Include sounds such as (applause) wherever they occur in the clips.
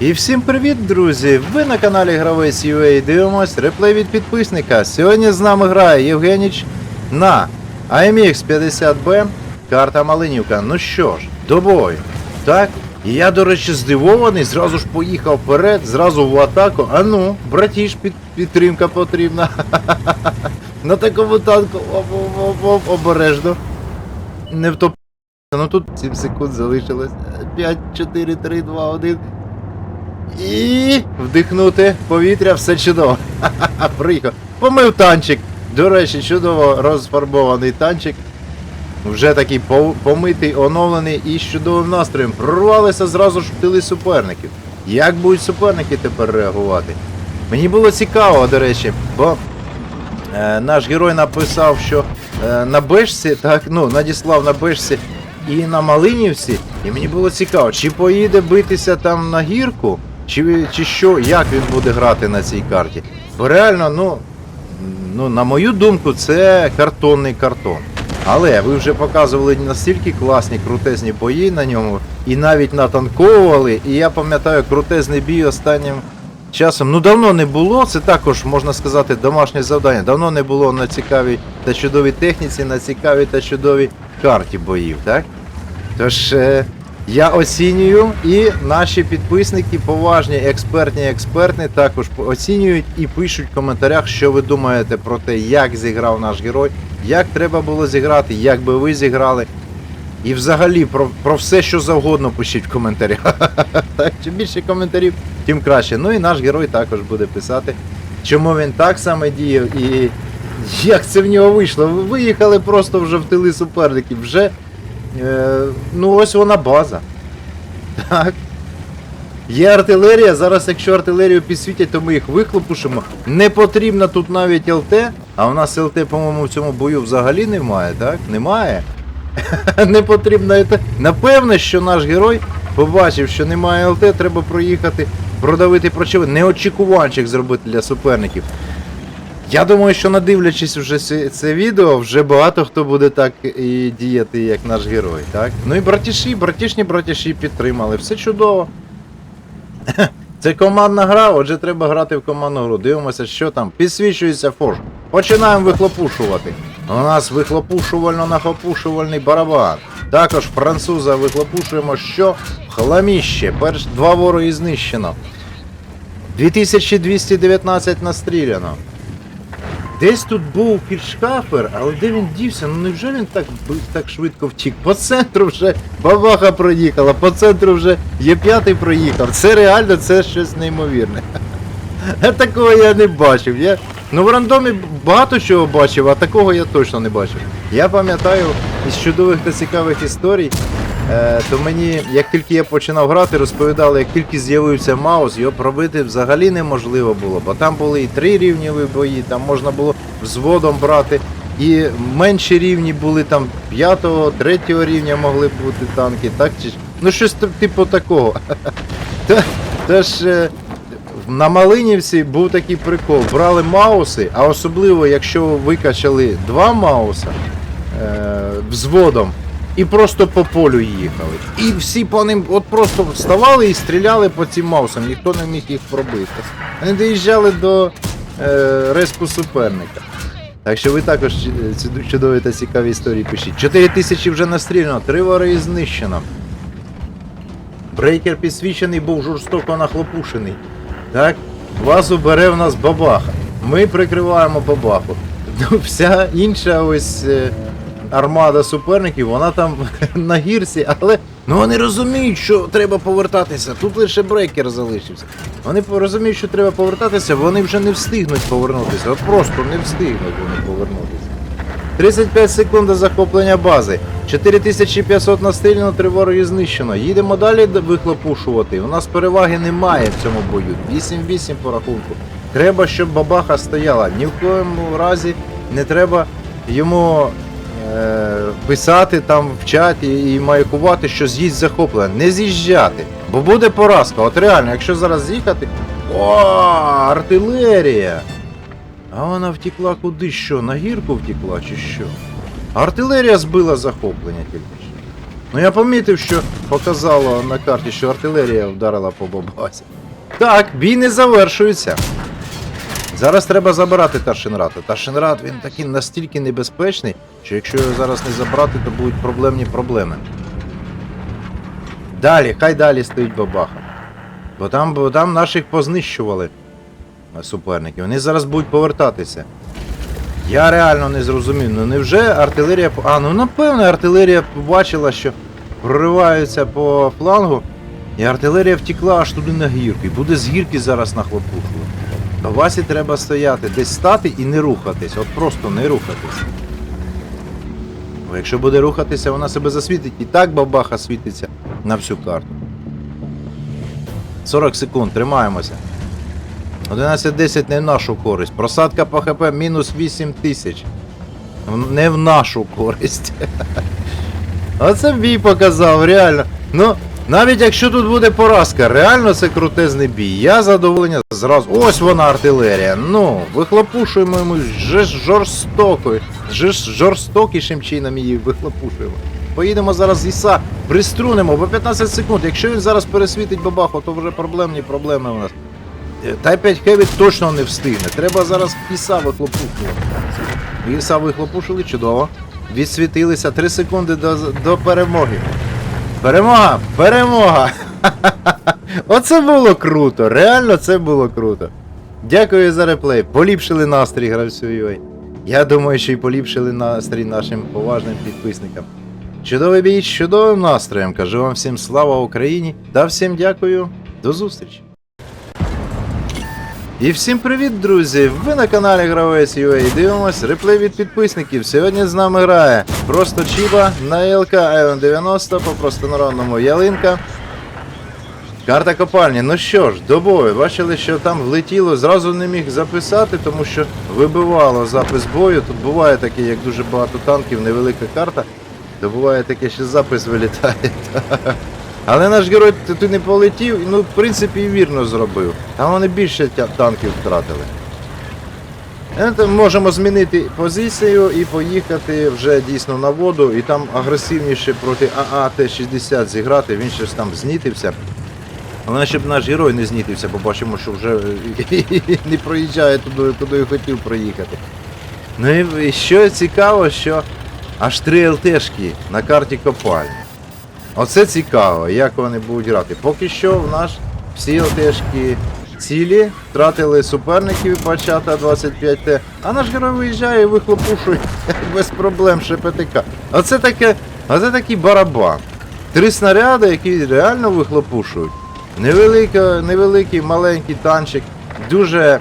І всім привіт, друзі! Ви на каналі Гравець UA дивимось реплей від підписника. Сьогодні з нами грає Євгеніч на AMX 50B, карта Малинівка. Ну що ж, до бою. Так? І я, до речі, здивований, зразу ж поїхав вперед, зразу в атаку. А ну, братіш, під, підтримка потрібна. (laughs) На такому танку оп-оп-оп, обережно. Не втоп. Ну тут 7 секунд залишилось. 5, 4, 3, 2, 1. І вдихнути повітря, все чудово. Ха-ха-ха, (laughs) Приїхав. Помив танчик. До речі, чудово розфарбований танчик. Вже такий помитий, оновлений і з чудовим настроєм. Прорвалися зразу ж в тили суперників. Як будуть суперники тепер реагувати? Мені було цікаво, до речі, бо е, наш герой написав, що е, на Бешці, так, ну, надіслав на Бешці і на Малинівці, і мені було цікаво, чи поїде битися там на гірку, чи, чи що, як він буде грати на цій карті. Бо реально, ну, ну, на мою думку, це картонний картон. Але ви вже показували настільки класні, крутезні бої на ньому, і навіть натанковували. І я пам'ятаю крутезний бій останнім часом. Ну давно не було. Це також можна сказати домашнє завдання. Давно не було на цікавій та чудовій техніці, на цікавій та чудовій карті боїв, так? Тож е, я оцінюю, і наші підписники, поважні, експертні, експертні, також оцінюють і пишуть в коментарях, що ви думаєте про те, як зіграв наш герой, як треба було зіграти, як би ви зіграли. І взагалі про, про все, що завгодно пишіть в коментарях. (laughs) так, чим більше коментарів, тим краще. Ну і наш герой також буде писати, чому він так саме діяв і як це в нього вийшло. Ви виїхали просто вже в тили суперників, вже Е, ну ось вона база. Так. Є артилерія. Зараз, якщо артилерію підсвітять, то ми їх вихлопушимо. Не потрібно тут навіть ЛТ, а у нас ЛТ, по-моєму, в цьому бою взагалі немає, так? Немає. (laughs) Не потрібно ЛТ. Напевно, що наш герой побачив, що немає ЛТ, треба проїхати, продавити прочеви. Неочікуванчик зробити для суперників. Я думаю, що надивлячись вже це, відео, вже багато хто буде так і діяти, як наш герой, так? Ну і братіші, братішні братіші підтримали, все чудово. (laughs) Це командна гра, отже треба грати в командну гру. Дивимося, що там. Підсвічується форш. Починаємо вихлопушувати. У нас вихлопушувально-нахлопушувальний барабан. Також француза вихлопушуємо, що хламіще. Перш два вороги знищено. 2219 настріляно. Десь тут був фільшкафер, але де він дівся? Ну невже він так так швидко втік? По центру вже бабаха проїхала, по центру вже є п'ятий проїхав. Це реально це щось неймовірне. (laughs) Такого я не бачив. Я... Ну в рандомі багато чого бачив, а такого я точно не бачив. Я пам'ятаю із чудових та цікавих історій. Е, то мені, як тільки я починав грати, розповідали, як тільки з'явився Маус, його пробити взагалі неможливо було, бо там були і три рівневі бої, там можна було взводом брати, і менші рівні були там п'ятого, третього рівня могли бути танки, так чи ну щось типу такого. (laughs) Та- Тож е, на Малинівці був такий прикол. Брали мауси, а особливо, якщо викачали два мауса е, взводом, і просто по полю їхали. І всі по ним от просто вставали і стріляли по цим маусам, ніхто не міг їх пробити. Вони доїжджали до е, респу суперника. Так що ви також е, чудові та цікаві історії пишіть. 4 тисячі вже настріляно, три вори знищено. Брейкер підсвічений був жорстоко нахлопушений. Так? Вас убере в нас бабаха. Ми прикриваємо бабаху. (laughs) Ну, Вся інша ось е, армада суперників, вона там (laughs) на гірці, але ну вони розуміють, що треба повертатися. Тут лише брейкер залишився. Вони розуміють, що треба повертатися, вони вже не встигнуть повернутися. От просто не встигнуть вони повернутися. 35 секунд до захоплення бази. 4500 настріляно, три вороги знищено. Їдемо далі вихлопушувати. У нас переваги немає в цьому бою. 8-8 по рахунку. Треба, щоб бабаха стояла. Ні в коєму разі не треба йому е, писати там в чаті і маякувати, що з'їсть захоплення. Не з'їжджати. Бо буде поразка. От реально, якщо зараз з'їхати. О, артилерія! А вона втекла куди що? На гірку втекла чи що? Артилерія збила захоплення тільки що. Ну я помітив, що показало на карті, що артилерія вдарила по бабасі. Так, бій не завершується. Зараз треба забирати Таршинрата. Таршинрат він такий настільки небезпечний, що якщо його зараз не забрати, то будуть проблемні проблеми. Далі, хай далі стоїть бабаха. Бо там, бо там наших познищували е, суперники. Вони зараз будуть повертатися. Я реально не зрозумів. Ну невже артилерія. А, ну напевно, артилерія побачила, що прориваються по флангу, і артилерія втекла аж туди на гірку. І буде з гірки зараз нахлопушувати. До Васі треба стояти, десь стати і не рухатись. От просто не рухатись. Бо якщо буде рухатися, вона себе засвітить. І так бабаха світиться на всю карту. 40 секунд, тримаємося. 11-10 не в нашу користь. Просадка по ХП мінус 8 тисяч. Не в нашу користь. (laughs) Оце бій показав, реально. Ну, навіть якщо тут буде поразка, реально це крутезний бій. Я задоволення зразу. Ось вона артилерія. Ну, вихлопушуємо йому жорстокою. жорстокішим чином її вихлопушуємо. Поїдемо зараз Іса, приструнемо, бо 15 секунд. Якщо він зараз пересвітить бабаху, то вже проблемні проблеми у нас. Та 5 хеві точно не встигне. Треба зараз Іса вихлопушувати. Іса вихлопушили, чудово. Відсвітилися 3 секунди до, до перемоги. Перемога! Перемога! (laughs) Оце було круто! Реально це було круто. Дякую за реплей. Поліпшили настрій гравцю Я думаю, що й поліпшили настрій нашим поважним підписникам. Чудовий бій з чудовим настроєм. Кажу вам всім слава Україні та всім дякую. До зустрічі. І всім привіт, друзі! Ви на каналі Гравець UA дивимось реплей від підписників. Сьогодні з нами грає просто Чіба на ЛК Ion 90 по простонародному ялинка. Карта копальні. Ну що ж, до бою. Бачили, що там влетіло, зразу не міг записати, тому що вибивало запис бою. Тут буває таке, як дуже багато танків, невелика карта, то буває таке, що запис вилітає. (laughs) Але наш герой туди не полетів, ну, в принципі, вірно зробив. Там вони більше танків втратили. То Можемо змінити позицію і поїхати вже дійсно на воду, і там агресивніше проти АА Т-60 зіграти, він ще там знітився. Головне, щоб наш герой не знітився, бо бачимо, що вже (laughs) не проїжджає туди, куди хотів проїхати. Ну і що цікаво, що аж три ЛТшки на карті копальні. Оце цікаво, як вони будуть грати. Поки що в наш всі ЛТшки цілі, втратили суперників бачата 25Т, а наш герой виїжджає і вихлопушує (laughs) без проблем ШПТК. Оце таке, оце такий барабан. Три снаряди, які реально вихлопушують. Невелика, невеликий маленький танчик, дуже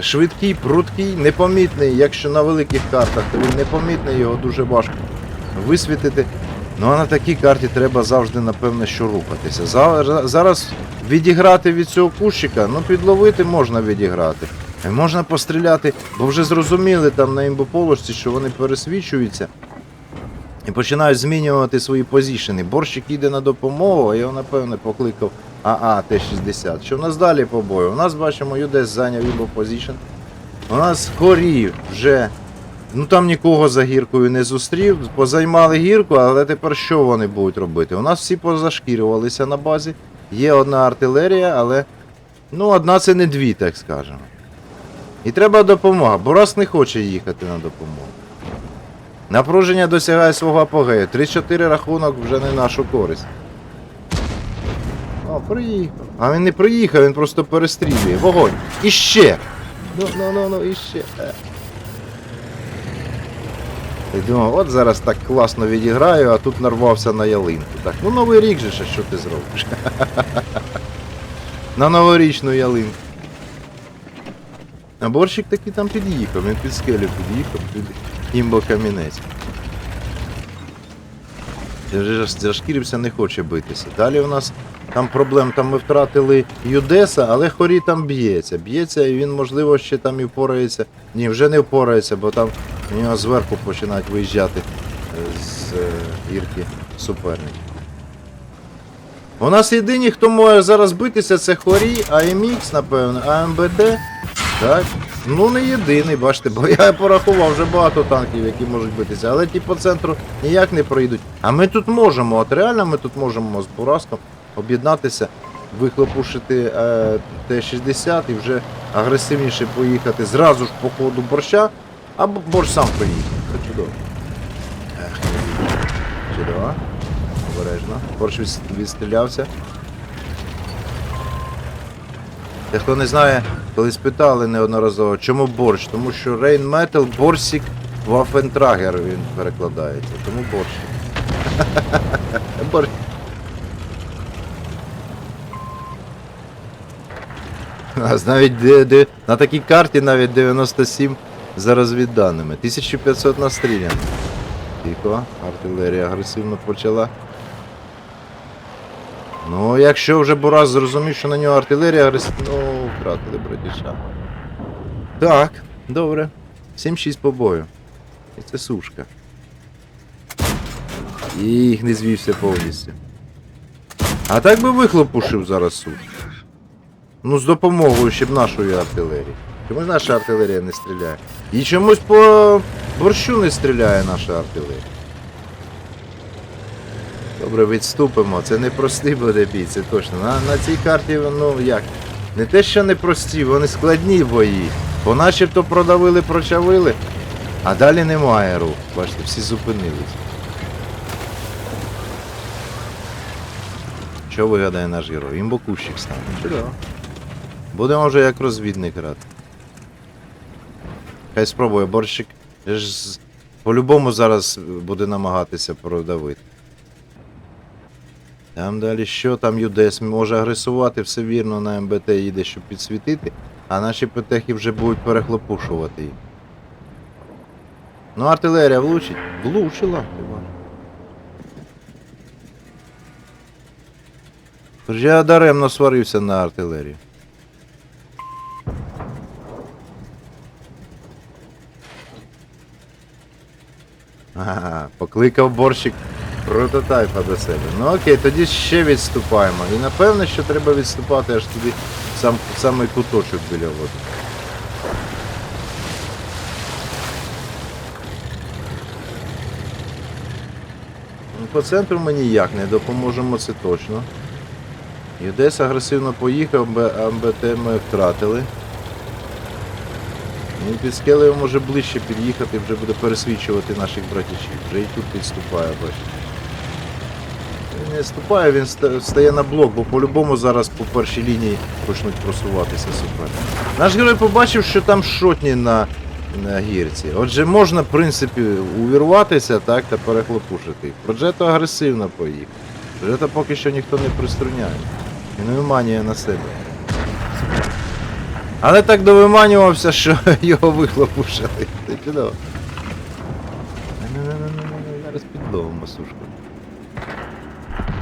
швидкий, пруткий, непомітний. Якщо на великих картах, то він непомітний, його дуже важко висвітити. Ну а на такій карті треба завжди, напевно, що рухатися. Зараз відіграти від цього кущика, ну підловити можна відіграти. Можна постріляти, бо вже зрозуміли там на імбополості, що вони пересвічуються і починають змінювати свої позішени. Борщик їде на допомогу, а його, напевне, покликав АА Т-60. Що в нас далі по бою? У нас бачимо, Юдес зайняв імбо позішн. У нас хорі вже. Ну там нікого за гіркою не зустрів. Позаймали гірку, але тепер що вони будуть робити? У нас всі позашкірювалися на базі. Є одна артилерія, але. Ну, одна це не дві, так скажемо. І треба допомога, бо раз не хоче їхати на допомогу. Напруження досягає свого апогею. 3-4 рахунок вже не нашу користь. О, приїхав. А він не приїхав, він просто перестрілює. Вогонь. Іще! Ну, ну, ну, ну, іще. Ти думав, от зараз так класно відіграю, а тут нарвався на ялинку. Так, ну новий рік же, що ти зробиш? (laughs) на новорічну ялинку. А борщик таки там під'їхав, він під скелю під'їхав, під імбо камінець. Зашкірився, не хоче битися. Далі у нас там проблем, там ми втратили Юдеса, але хорі там б'ється. Б'ється і він, можливо, ще там і впорається. Ні, вже не впорається, бо там у нього зверху починають виїжджати е, з е, гірки суперники. У нас єдині, хто може зараз битися, це хорі, АМХ, напевно, АМБТ. Так. Ну не єдиний, бачите, бо я порахував вже багато танків, які можуть битися, але ті по центру ніяк не пройдуть. А ми тут можемо, от реально ми тут можемо з Бураском об'єднатися, вихлопушити е, Т-60 і вже агресивніше поїхати зразу ж по ходу борща, або борщ сам проїде. Це чудово. Ех, чудово. Обережно. Борщ відстрілявся. Та хто не знає, коли спитали неодноразово, чому борщ? Тому що Рейн Метал борсік Вафентрагер він перекладається. Тому борщ. (laughs) борщ. У нас навіть де, де, на такій карті навіть 97 за розвідданими. 1500 настріляно. Тихо, артилерія агресивно почала. Ну, якщо вже Бурас зрозумів, що на нього артилерія агресивна, ну, втратили братіша. Так, добре. 7-6 по бою. І це сушка. І їх не звівся повністю. А так би вихлопушив зараз сушку. Ну, з допомогою ще б нашої артилерії. Чомусь наша артилерія не стріляє. І чомусь по борщу не стріляє наша артилерія. Добре, відступимо. Це не простий буде бій, це точно. На, на цій карті, ну як. Не те, що не прості, вони складні бої. Бо начебто продавили, прочавили, а далі немає рух. Бачите, всі зупинились. Що вигадає наш герой? Імбокущик стане. Чудово. Будемо вже як розвідник грати. Хай спробує борщик. Ж по-любому зараз буде намагатися продавити. Там далі що? Там ЮДЕС може агресувати, все вірно на МБТ їде, щоб підсвітити, а наші ПТХи вже будуть перехлопушувати їх. Ну, артилерія влучить? Влучила. хіба. Я даремно сварився на артилерію. Покликав борщик прототайпа до себе. Ну окей, тоді ще відступаємо. І напевно, що треба відступати аж туди, сам, самий куточок біля води. Ну, По центру ми ніяк не допоможемо, це точно. Юдес агресивно поїхав, Б- а МБТ ми втратили. Ну, під скелею може ближче під'їхати, вже буде пересвічувати наших братічів. Вже і тут підступає, бачите. Він не ступає, він стає на блок, бо по-любому зараз по першій лінії почнуть просуватися супер. Наш герой побачив, що там шотні на, на гірці. Отже, можна, в принципі, увірватися так, та перехлопушити. Проджето агресивно поїхав. Проджето поки що ніхто не приструняє. Він виманює на себе. Але так довиманювався, що (laughs) його вихлопушили. Це чудово. Зараз підловимо сушку.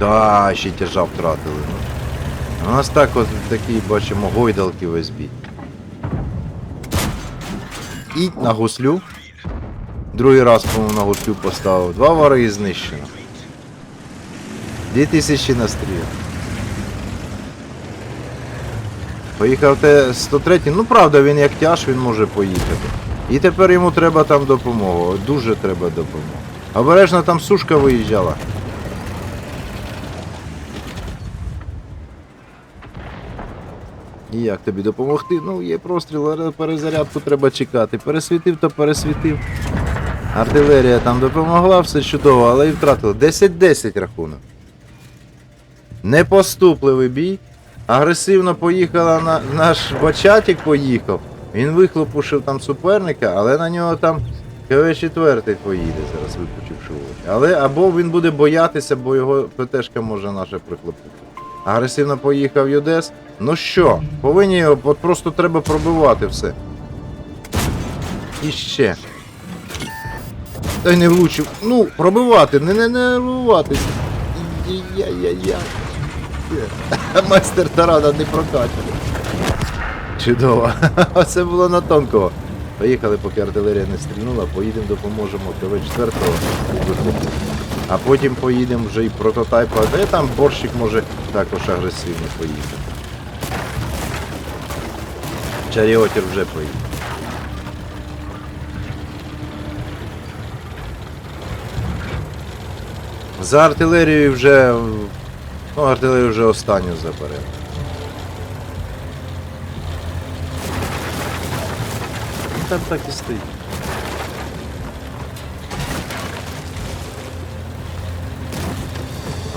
Да, ще тяжа втратили. Ну. У нас так от такі, бачимо, гойдалки весь бій. І на гуслю. Другий раз, по-моєму, на гуслю поставив. Два вари знищено. 2000 настріл. Поїхав Т-103, ну правда, він як тяж, він може поїхати. І тепер йому треба там допомогу. Дуже треба допомогу. Обережно там сушка виїжджала. І як тобі допомогти? Ну, є простріл, перезарядку треба чекати. Пересвітив, то пересвітив. Артилерія там допомогла, все чудово, але і втратили. 10-10 рахунок. Непоступливий бій. Агресивно поїхала на наш бачатик поїхав. Він вихлопушив там суперника, але на нього там КВ-4 поїде зараз, випучивши очі. Але або він буде боятися, бо його ПТшка може наша прихлопити. Агресивно поїхав Юдес. Ну що, повинні його, от просто треба пробивати все. І ще. Та й не влучив. Ну, пробивати, не не нервуватись. Я-я-я. (laughs) Майстер тарана не прокачаний. Чудово. (laughs) Оце було на тонкого. Поїхали, поки артилерія не стрільнула, поїдемо, допоможемо ТВ-4 виходити. А потім поїдемо вже і прототайпа, де там борщик може також агресивно поїхати. Чаріотір вже поїде. За артилерією вже Ну, артилерію вже останню заберемо. Ну, Там так і стоїть.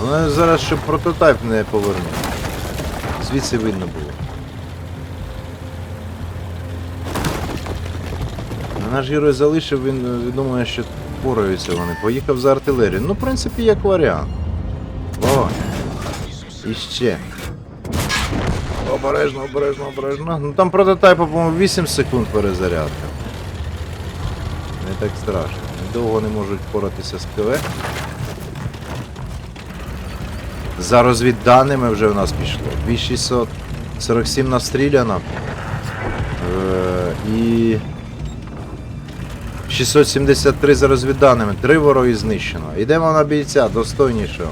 Але зараз щоб прототайп не повернув. Звідси видно було. Наш герой залишив, він е, думає, що пораються вони. Поїхав за артилерію. Ну, в принципі, як варіант. О! І ще. Обережно, обережно, обережно. Ну там прототайпу, по-моєму, 8 секунд перезарядка. Не так страшно. Недовго не можуть впоратися з КВ. За розвідданими вже в нас пішло. 2647 настріляно. Е, і 673 за розвідданими. Три вороги знищено. Йдемо на бійця, достойнішого.